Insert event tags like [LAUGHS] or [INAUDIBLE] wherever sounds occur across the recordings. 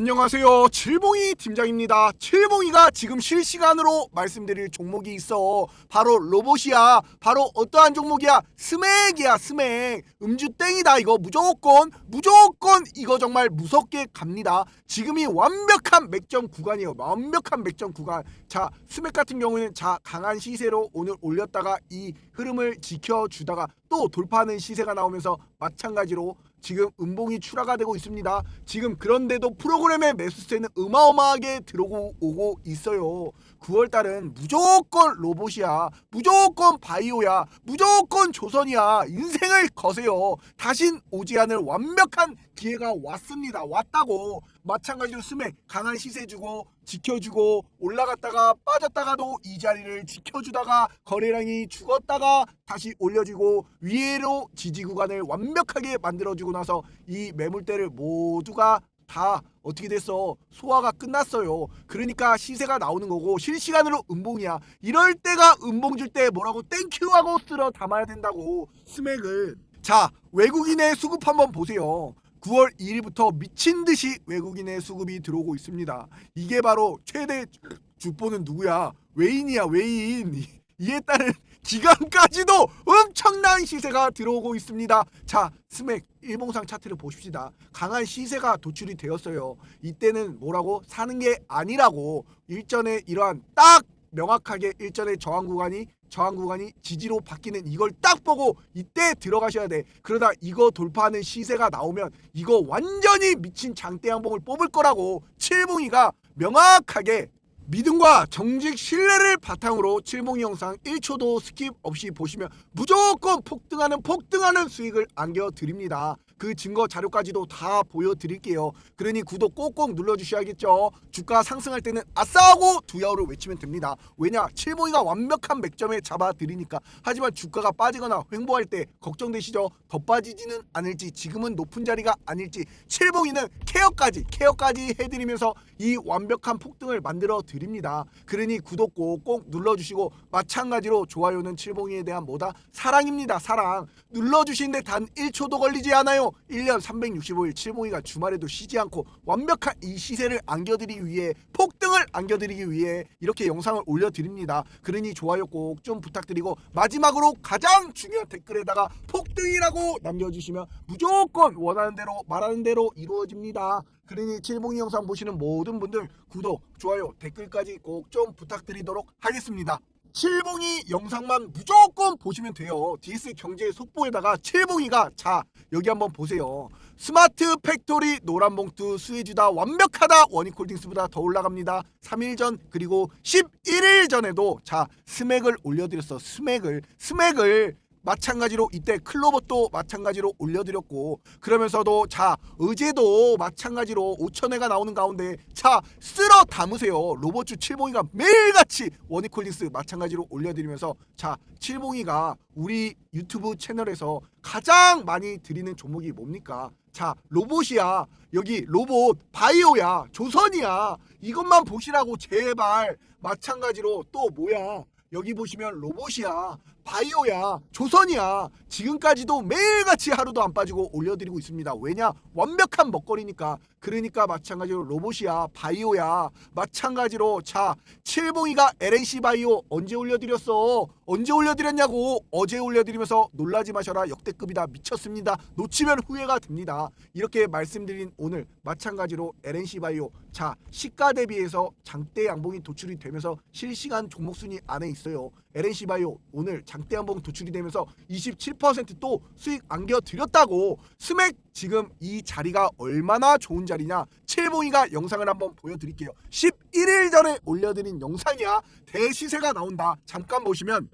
안녕하세요. 칠봉이 팀장입니다. 칠봉이가 지금 실시간으로 말씀드릴 종목이 있어. 바로 로봇이야. 바로 어떠한 종목이야? 스맥이야, 스맥. 음주 땡이다. 이거 무조건, 무조건 이거 정말 무섭게 갑니다. 지금이 완벽한 맥점 구간이에요. 완벽한 맥점 구간. 자, 스맥 같은 경우는 자, 강한 시세로 오늘 올렸다가 이 흐름을 지켜주다가 또 돌파하는 시세가 나오면서 마찬가지로 지금 음봉이 출하가 되고 있습니다. 지금 그런데도 프로그램의 매수세는 어마어마하게 들어오고 오고 있어요. 9월 달은 무조건 로봇이야. 무조건 바이오야. 무조건 조선이야. 인생을 거세요. 다신 오지 않을 완벽한 기회가 왔습니다. 왔다고. 마찬가지로 스맥 강한 시세 주고 지켜주고 올라갔다가 빠졌다가도 이 자리를 지켜주다가 거래량이 죽었다가 다시 올려주고 위로 지지 구간을 완벽하게 만들어주고 나서 이 매물대를 모두가 다 어떻게 됐어 소화가 끝났어요 그러니까 시세가 나오는 거고 실시간으로 음봉이야 이럴 때가 음봉 줄 때 뭐라고 땡큐 하고 쓸어 담아야 된다고 스맥을 자 외국인의 수급 한번 보세요 9월 2일부터 미친 듯이 외국인의 수급이 들어오고 있습니다. 이게 바로 최대 주포는 누구야? 외인이야, 외인. [LAUGHS] 이에 따른 기간까지도 엄청난 시세가 들어오고 있습니다. 자, 스맥 일봉상 차트를 보십시다. 강한 시세가 도출이 되었어요. 이때는 뭐라고 사는 게 아니라고 일전에 이러한 딱 명확하게 일전의 저항 구간이 저항 구간이 지지로 바뀌는 이걸 딱 보고 이때 들어가셔야 돼. 그러다 이거 돌파하는 시세가 나오면 이거 완전히 미친 장대 양봉을 뽑을 거라고 칠봉이가 명확하게 믿음과 정직 신뢰를 바탕으로 칠봉이 영상 1초도 스킵 없이 보시면 무조건 폭등하는 폭등하는 수익을 안겨드립니다. 그 증거 자료까지도 다 보여드릴게요. 그러니 구독 꼭꼭 눌러주셔야겠죠. 주가 상승할 때는 아싸하고 두야호를 외치면 됩니다. 왜냐? 칠봉이가 완벽한 맥점에 잡아드리니까. 하지만 주가가 빠지거나 횡보할 때 걱정되시죠? 더 빠지지는 않을지 지금은 높은 자리가 아닐지 칠봉이는 케어까지 케어까지 해드리면서 이 완벽한 폭등을 만들어 드립니다. 그러니 구독 꼭꼭 눌러주시고 마찬가지로 좋아요는 칠봉이에 대한 뭐다? 사랑입니다. 사랑. 눌러주시는데 단 1초도 걸리지 않아요. 1년 365일 칠봉이가 주말에도 쉬지 않고 완벽한 이 시세를 안겨드리기 위해 폭등을 안겨드리기 위해 이렇게 영상을 올려드립니다. 그러니 좋아요 꼭 좀 부탁드리고 마지막으로 가장 중요한 댓글에다가 폭등이라고 남겨주시면 무조건 원하는 대로 말하는 대로 이루어집니다. 그러니 칠봉이 영상 보시는 모든 분들 구독, 좋아요, 댓글까지 꼭 좀 부탁드리도록 하겠습니다. 칠봉이 영상만 무조건 보시면 돼요. DS 경제 속보에다가 칠봉이가 자 여기 한번 보세요. 스마트 팩토리 노란 봉투 수혜주다 완벽하다 원익홀딩스보다 더 올라갑니다. 3일 전 그리고 11일 전에도 자 스맥을 올려드렸어. 스맥을 스맥을 마찬가지로 이때 클로버도 마찬가지로 올려드렸고 그러면서도 자 어제도 마찬가지로 5천회가 나오는 가운데 자 쓸어 담으세요. 로봇주 칠봉이가 매일같이 원익홀딩스 마찬가지로 올려드리면서 자 칠봉이가 우리 유튜브 채널에서 가장 많이 드리는 종목이 뭡니까? 자 로봇이야. 여기 로봇 바이오야 조선이야. 이것만 보시라고 제발. 마찬가지로 또 뭐야? 여기 보시면 로봇이야 바이오야 조선이야. 지금까지도 매일같이 하루도 안 빠지고 올려드리고 있습니다. 왜냐? 완벽한 먹거리니까. 그러니까 마찬가지로 로봇이야 바이오야. 마찬가지로 자 칠봉이가 LNC 바이오 언제 올려드렸어? 언제 올려드렸냐고 어제 올려드리면서 놀라지 마셔라. 역대급이다. 미쳤습니다. 놓치면 후회가 됩니다. 이렇게 말씀드린 오늘 마찬가지로 LNC 바이오 자 시가 대비해서 장대 양봉이 도출이 되면서 실시간 종목 순위 안에 있어요. LNC 바이오 오늘 장대 양봉 도출이 되면서 27%또 수익 안겨 드렸다고. 스맥 지금 이 자리가 얼마나 좋은 자리냐? 칠봉이가 영상을 한번 보여 드릴게요. 11일 전에 올려 드린 영상이야. 대시세가 나온다. 잠깐 보시면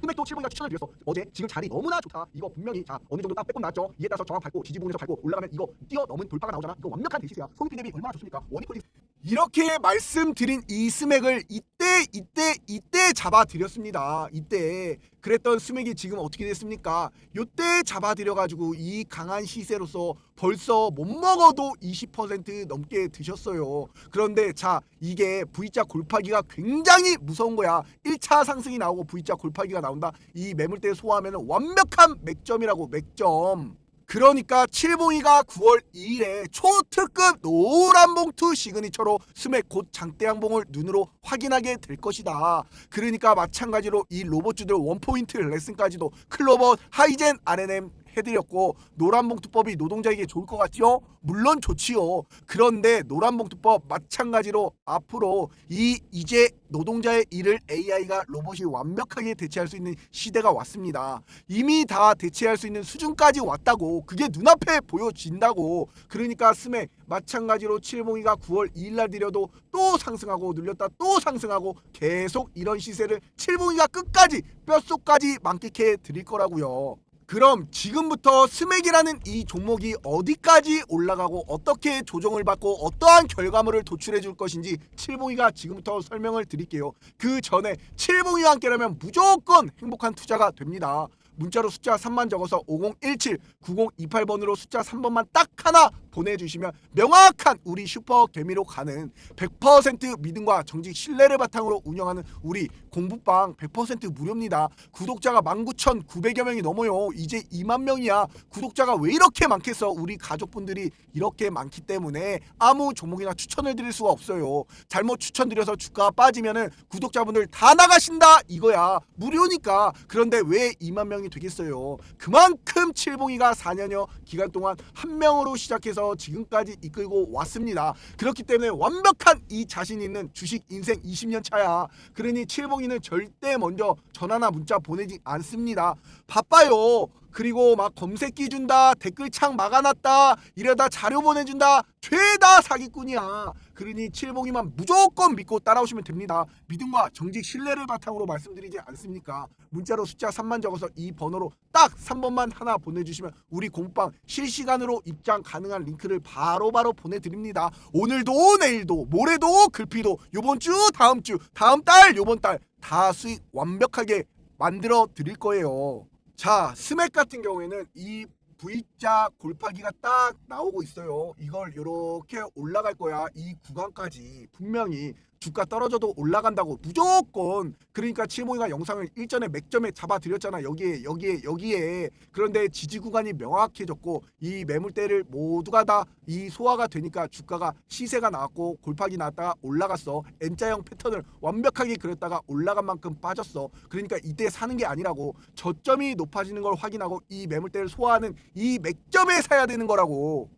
스맥도 7분이가 추천을 드렸어 어제 지금 자리 너무나 좋다. 이거 분명히 자 어느 정도 딱 빼꼼 나왔죠? 이에 따라서 저항 밟고 지지 부분에서 밟고 올라가면 이거 뛰어넘은 돌파가 나오잖아? 이거 완벽한 대시세야. 소비피 대비 얼마나 좋습니까? 원이퀄리 이렇게 말씀드린 이 스맥을 이때 이때 이때 잡아드렸습니다. 이때. 그랬던 스맥이 지금 어떻게 됐습니까? 요때 잡아드려가지고 이 강한 시세로서 벌써 못 먹어도 20% 넘게 드셨어요. 그런데 자 이게 V자 골파기가 굉장히 무서운 거야. 1차 상승이 나오고 V자 골파기가 나온다. 이 매물대 소화하면 완벽한 맥점이라고 맥점 그러니까 칠봉이가 9월 2일에 초특급 노란 봉투 시그니처로 스맥 곧 장대양봉을 눈으로 확인하게 될 것이다. 그러니까 마찬가지로 이 로봇주들 원포인트 레슨까지도 클로버 하이젠 RNM 해드렸고 노란봉투법이 노동자에게 좋을 것 같지요? 물론 좋지요. 그런데 노란봉투법 마찬가지로 앞으로 이 이제 노동자의 일을 AI가 로봇이 완벽하게 대체할 수 있는 시대가 왔습니다. 이미 다 대체할 수 있는 수준까지 왔다고 그게 눈앞에 보여진다고 그러니까 스맥 마찬가지로 칠봉이가 9월 2일날 드려도 또 상승하고 눌렸다 또 상승하고 계속 이런 시세를 칠봉이가 끝까지 뼛속까지 만끽해 드릴 거라고요. 그럼 지금부터 스맥이라는 이 종목이 어디까지 올라가고 어떻게 조정을 받고 어떠한 결과물을 도출해 줄 것인지 칠봉이가 지금부터 설명을 드릴게요. 그 전에 칠봉이와 함께라면 무조건 행복한 투자가 됩니다. 문자로 숫자 3만 적어서 5017 9028번으로 숫자 3번만 딱 하나 보내주시면 명확한 우리 슈퍼 개미로 가는 100% 믿음과 정직 신뢰를 바탕으로 운영하는 우리 공부방 100% 무료입니다. 구독자가 19,900여 명이 넘어요. 이제 2만 명이야. 구독자가 왜 이렇게 많겠어? 우리 가족분들이 이렇게 많기 때문에 아무 종목이나 추천을 드릴 수가 없어요. 잘못 추천드려서 주가가 빠지면은 구독자분들 다 나가신다 이거야. 무료니까. 그런데 왜 2만 명이 되겠어요? 그만큼 칠봉이가 4년여 기간 동안 한 명으로 시작해서 지금까지 이끌고 왔습니다. 그렇기 때문에 완벽한 이 자신 있는 주식 인생 20년 차야. 그러니 칠봉이는 절대 먼저 전화나 문자 보내지 않습니다. 바빠요. 그리고 막 검색기 준다 댓글창 막아놨다 이러다 자료 보내준다. 죄다 사기꾼이야. 그러니 칠봉이만 무조건 믿고 따라오시면 됩니다. 믿음과 정직 신뢰를 바탕으로 말씀드리지 않습니까? 문자로 숫자 3만 적어서 이 번호로 딱 3번만 하나 보내주시면 우리 공방 실시간으로 입장 가능한 링크를 바로바로 보내드립니다. 오늘도 내일도 모레도 글피도 요번 주 다음 주 다음 달 요번 달 다 수익 완벽하게 만들어 드릴 거예요 자 스맥 같은 경우에는 이 V자 골파기가 딱 나오고 있어요. 이걸 이렇게 올라갈 거야. 이 구간까지 분명히 주가 떨어져도 올라간다고 무조건. 그러니까 칠모이가 영상을 일전에 맥점에 잡아드렸잖아. 여기에 여기에 여기에. 그런데 지지 구간이 명확해졌고 이 매물대를 모두가 다 이 소화가 되니까 주가가 시세가 나왔고 골파기 나왔다가 올라갔어. N자형 패턴을 완벽하게 그렸다가 올라간 만큼 빠졌어. 그러니까 이때 사는 게 아니라고. 저점이 높아지는 걸 확인하고 이 매물대를 소화하는 이 맥점에 사야 되는 거라고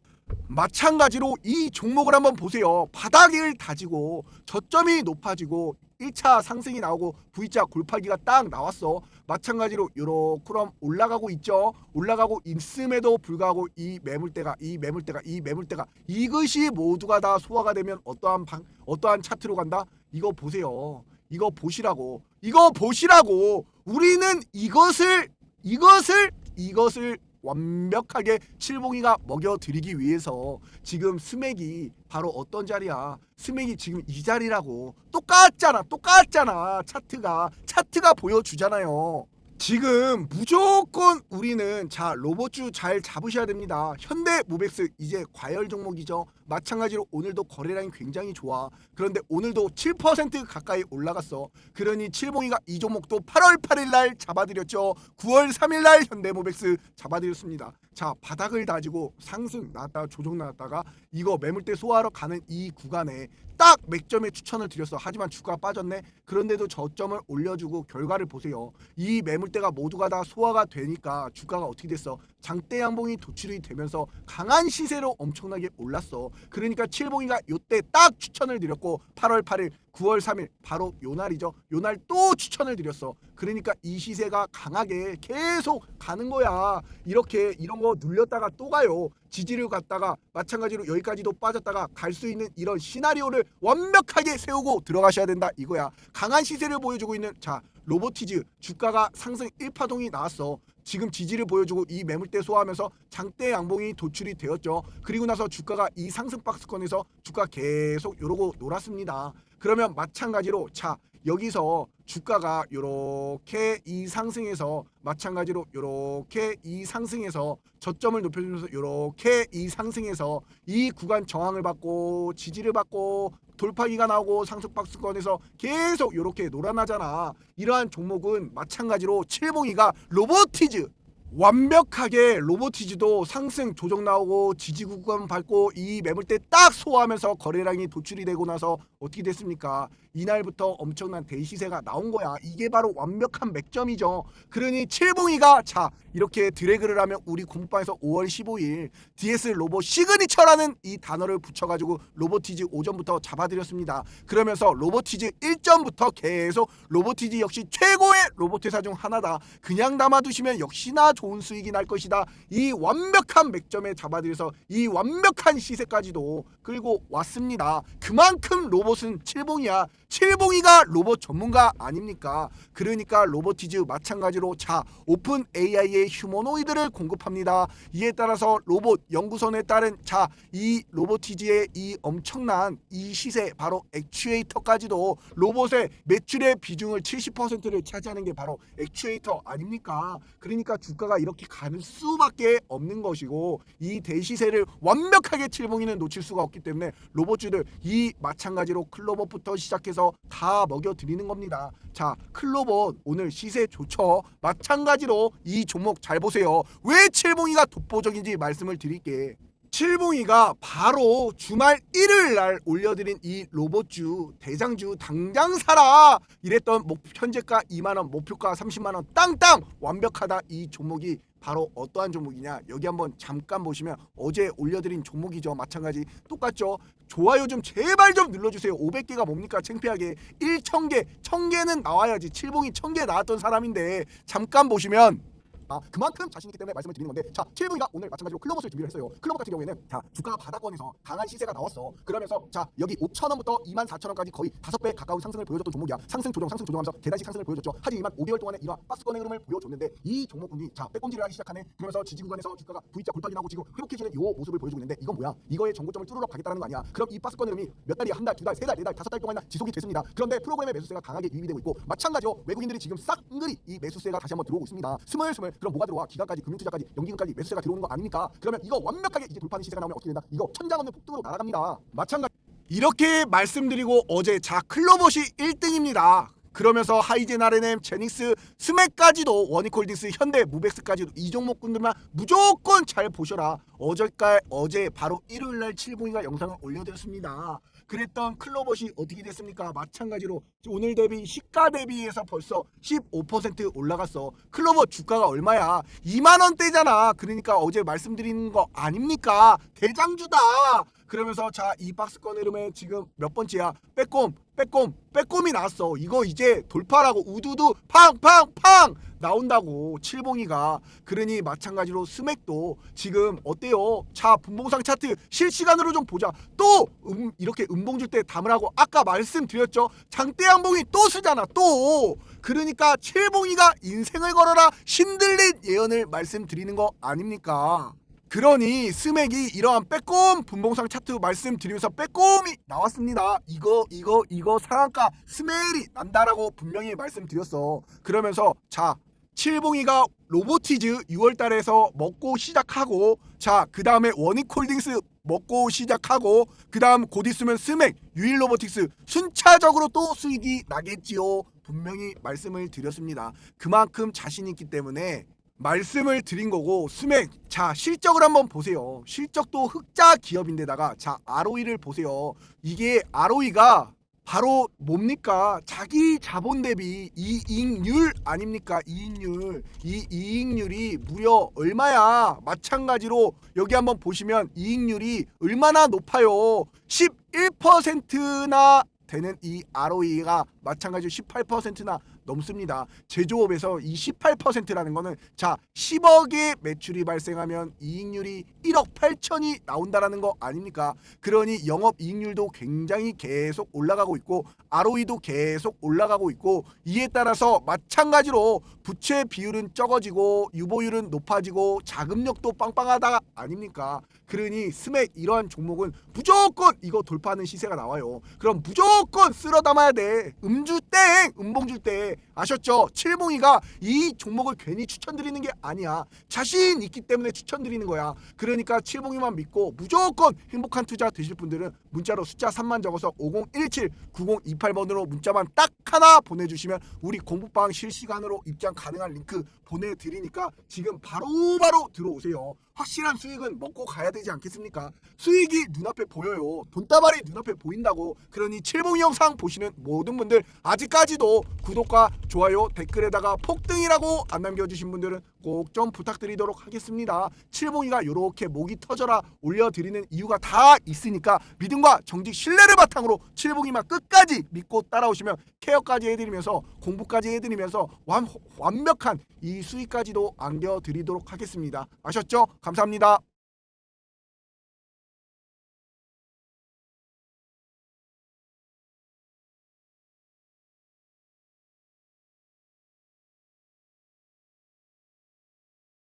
마찬가지로 이 종목을 한번 보세요. 바닥을 다지고 저점이 높아지고 1차 상승이 나오고 V자 골파기가 딱 나왔어. 마찬가지로 요렇게럼 올라가고 있죠. 올라가고 있음에도 불구하고 이 매물대가 이 매물대가 이 매물대가 이것이 모두가 다 소화가 되면 어떠한 방 어떠한 차트로 간다? 이거 보세요. 이거 보시라고. 이거 보시라고. 우리는 이것을 이것을 이것을 완벽하게 칠봉이가 먹여드리기 위해서 지금 스맥이 바로 어떤 자리야? 스맥이 지금 이 자리라고 똑같잖아 똑같잖아. 차트가 차트가 보여주잖아요 지금 무조건 우리는 자 로봇주 잘 잡으셔야 됩니다. 현대 모백스 이제 과열 종목이죠. 마찬가지로 오늘도 거래량이 굉장히 좋아. 그런데 오늘도 7% 가까이 올라갔어. 그러니 칠봉이가 이 종목도 8월 8일 날 잡아드렸죠. 9월 3일 날 현대 모백스 잡아드렸습니다 자 바닥을 다지고 상승 나왔다가 조정 나왔다가 이거 매물대 소화하러 가는 이 구간에 딱 맥점에 추천을 드렸어. 하지만 주가가 빠졌네. 그런데도 저점을 올려주고 결과를 보세요. 이 매물대가 모두가 다 소화가 되니까 주가가 어떻게 됐어? 장대 양봉이 도출이 되면서 강한 시세로 엄청나게 올랐어. 그러니까 칠봉이가 요때 딱 추천을 드렸고 8월 8일 9월 3일 바로 요 날이죠. 요 날 또 추천을 드렸어. 그러니까 이 시세가 강하게 계속 가는 거야. 이렇게 이런 거 눌렸다가 또 가요. 지지를 갔다가 마찬가지로 여기까지도 빠졌다가 갈 수 있는 이런 시나리오를 완벽하게 세우고 들어가셔야 된다 이거야. 강한 시세를 보여주고 있는 자 로보티즈 주가가 상승 1파동이 나왔어 지금 지지를 보여주고 이 매물대 소화하면서 장대 양봉이 도출이 되었죠. 그리고 나서 주가가 이 상승 박스권에서 주가 계속 요러고 놀았습니다. 그러면 마찬가지로 자 여기서 주가가 요렇게 이 상승해서 마찬가지로 요렇게 이 상승해서 저점을 높여주면서 요렇게 이 상승해서 이 구간 저항을 받고 지지를 받고 돌파기가 나오고 상승 박스권에서 계속 요렇게 놀아나잖아. 이러한 종목은 마찬가지로 칠봉이가 로보티즈 완벽하게 로보티즈도 상승 조정 나오고 지지 구간 밟고 이 매물대 딱 소화하면서 거래량이 도출이 되고 나서 어떻게 됐습니까? 이날부터 엄청난 대시세가 나온 거야. 이게 바로 완벽한 맥점이죠. 그러니 칠봉이가 자 이렇게 드래그를 하면 우리 공방에서 5월 15일 DS 로보 시그니처라는 이 단어를 붙여가지고 로보티즈 오전부터 잡아드렸습니다. 그러면서 로보티즈 1점부터 계속 로보티즈 역시 최고의 로봇 회사 중 하나다. 그냥 담아두시면 역시나 좋은 수익이 날 것이다. 이 완벽한 맥점에 잡아들여서 이 완벽한 시세까지도 끌고 왔습니다. 그만큼 로봇은 칠봉이야. 칠봉이가 로봇 전문가 아닙니까? 그러니까 로보티즈 마찬가지로 자 오픈 AI의 휴머노이드를 공급합니다. 이에 따라서 로봇 연구선에 따른 자 이 로보티즈의 이 엄청난 이 시세 바로 액추에이터까지도 로봇의 매출의 비중을 70%를 차지하는 게 바로 액추에이터 아닙니까? 그러니까 주가가 이렇게 가는 수밖에 없는 것이고 이 대시세를 완벽하게 칠봉이는 놓칠 수가 없기 때문에 로봇주들 이 마찬가지로 클로버부터 시작해서 다 먹여 드리는 겁니다. 자, 클로버 오늘 시세 좋죠. 마찬가지로 이 종목 잘 보세요. 왜 칠봉이가 독보적인지 말씀을 드릴게. 칠봉이가 바로 주말 일요일 날 올려드린 이 로봇주 대장주 당장 사라 이랬던 목 현재가 2만원 목표가 30만원 땅땅! 완벽하다. 이 종목이 바로 어떠한 종목이냐? 여기 한번 잠깐 보시면 어제 올려드린 종목이죠. 마찬가지 똑같죠? 좋아요 좀 제발 좀 눌러주세요. 500개가 뭡니까? 창피하게. 1,000개 1,000개는 나와야지. 칠봉이 1,000개 나왔던 사람인데 잠깐 보시면 아, 그만큼 자신 있기 때문에 말씀을 드리는 건데 자 칠봉이가 오늘 마찬가지로 클로버스를 준비를 했어요. 클로버 같은 경우에는 자 주가가 바닥권에서 강한 시세가 나왔어. 그러면서 자 여기 5천원부터 2만 4천원까지 거의 5배 가까운 상승을 보여줬던 종목이야. 상승 조정 상승 조정하면서 계단식 상승을 보여줬죠. 하지만 5개월 동안에 이와 박스권의 흐름을 보여줬는데 이 종목군이 자 빼꼼질을 하기 시작하네. 그러면서 지지 구간에서 주가가 V자 골반이 나고 지금 회복해지는 이 모습을 보여주고 있는데 이건 뭐야? 이거의 정고점을 뚫으러 가겠다는 거 아니야? 그럼 이 박스권 흐름이 몇 달이야? 한 달, 두 달, 세 달, 네 달, 다섯 달 동안이나 지속이 됐습니다. 그런데 프로그램의 매수세가 강하게 유입이 되고 있고 마찬가지로 외국인들이 지금 싹 은근히 이 매수세가 다시 한번 들어오고 있습니다. 스물스물 그럼 뭐가 들어와 기간까지 금융투자까지 연기금까지 매수세가 들어오는 거 아닙니까? 그러면 이거 완벽하게 이제 돌파하는 시세가 나오면 어떻게 된다? 이거 천장 없는 폭등으로 날아갑니다. 마찬가지. 이렇게 말씀드리고 어제 자 클로버시 1등입니다. 그러면서 하이젠 RNM, 제닉스, 스맥까지도 원익홀딩스, 현대, 무백스까지도 이 종목군들만 무조건 잘 보셔라. 어제까 어제 바로 일요일날 칠봉이가 영상을 올려드렸습니다. 그랬던 클로버시 어떻게 됐습니까? 마찬가지로 오늘 대비 시가 대비해서 벌써 15% 올라갔어. 클로버 주가가 얼마야? 2만 원대잖아. 그러니까 어제 말씀드리는 거 아닙니까? 대장주다. 그러면서 자 이 박스권 흐름에 지금 몇 번째야? 빼꼼, 빼꼼, 빼꼼이 나왔어. 이거 이제 돌파라고 우두두 팡팡팡 나온다고 칠봉이가 그러니 마찬가지로 스맥도 지금 어때요? 자 분봉상 차트 실시간으로 좀 보자. 또 음, 이렇게 음봉 줄 때 담으라고 아까 말씀드렸죠. 장대양봉이 또 쓰잖아. 또 그러니까 칠봉이가 인생을 걸어라 신들린 예언을 말씀드리는 거 아닙니까? 그러니 스맥이 이러한 빼꼼 분봉상 차트 말씀드리면서 빼꼼이 나왔습니다. 이거 이거 이거 상한가 스멜이 난다라고 분명히 말씀드렸어. 그러면서 자 칠봉이가 로보티즈 6월달에서 먹고 시작하고 자 그 다음에 원익홀딩스 먹고 시작하고 그 다음 곧 있으면 스맥 유일로보틱스 순차적으로 또 수익이 나겠지요. 분명히 말씀을 드렸습니다. 그만큼 자신 있기 때문에 말씀을 드린 거고 스맥 자 실적을 한번 보세요. 실적도 흑자 기업인데다가 자 ROE를 보세요. 이게 ROE가 바로 뭡니까? 자기 자본 대비 이익률 아닙니까? 이익률. 이 이익률이 무려 얼마야? 마찬가지로 여기 한번 보시면 이익률이 얼마나 높아요? 11%나 되는 이 ROE가 마찬가지로 18%나 넘습니다. 제조업에서 이 18%라는 거는 자 10억의 매출이 발생하면 이익률이 1억 8천이 나온다라는 거 아닙니까? 그러니 영업 이익률도 굉장히 계속 올라가고 있고 ROE도 계속 올라가고 있고 이에 따라서 마찬가지로 부채 비율은 적어지고 유보율은 높아지고 자금력도 빵빵하다 아닙니까? 그러니 스맥 이러한 종목은 무조건 이거 돌파하는 시세가 나와요. 그럼 무조건 쓸어 담아야 돼. 음주 땡, 음봉줄 때 아셨죠? 칠봉이가 이 종목을 괜히 추천드리는 게 아니야. 자신 있기 때문에 추천드리는 거야. 그러니까 칠봉이만 믿고 무조건 행복한 투자 되실 분들은 문자로 숫자 3만 적어서 5017 9028번으로 문자만 딱 하나 보내주시면 우리 공부방 실시간으로 입장 가능한 링크 보내드리니까 지금 바로 바로 들어오세요. 확실한 수익은 먹고 가야 되지 않겠습니까? 수익이 눈앞에 보여요. 돈다발이 눈앞에 보인다고. 그러니 칠봉이 영상 보시는 모든 분들 아직까지도 구독과 좋아요 댓글에다가 폭등이라고 안 남겨주신 분들은 꼭 좀 부탁드리도록 하겠습니다. 칠봉이가 이렇게 목이 터져라 올려드리는 이유가 다 있으니까 믿음과 정직 신뢰를 바탕으로 칠봉이만 끝까지 믿고 따라오시면 케어까지 해드리면서 공부까지 해드리면서 완, 완벽한 이 수익까지도 안겨드리도록 하겠습니다. 아셨죠? 감사합니다.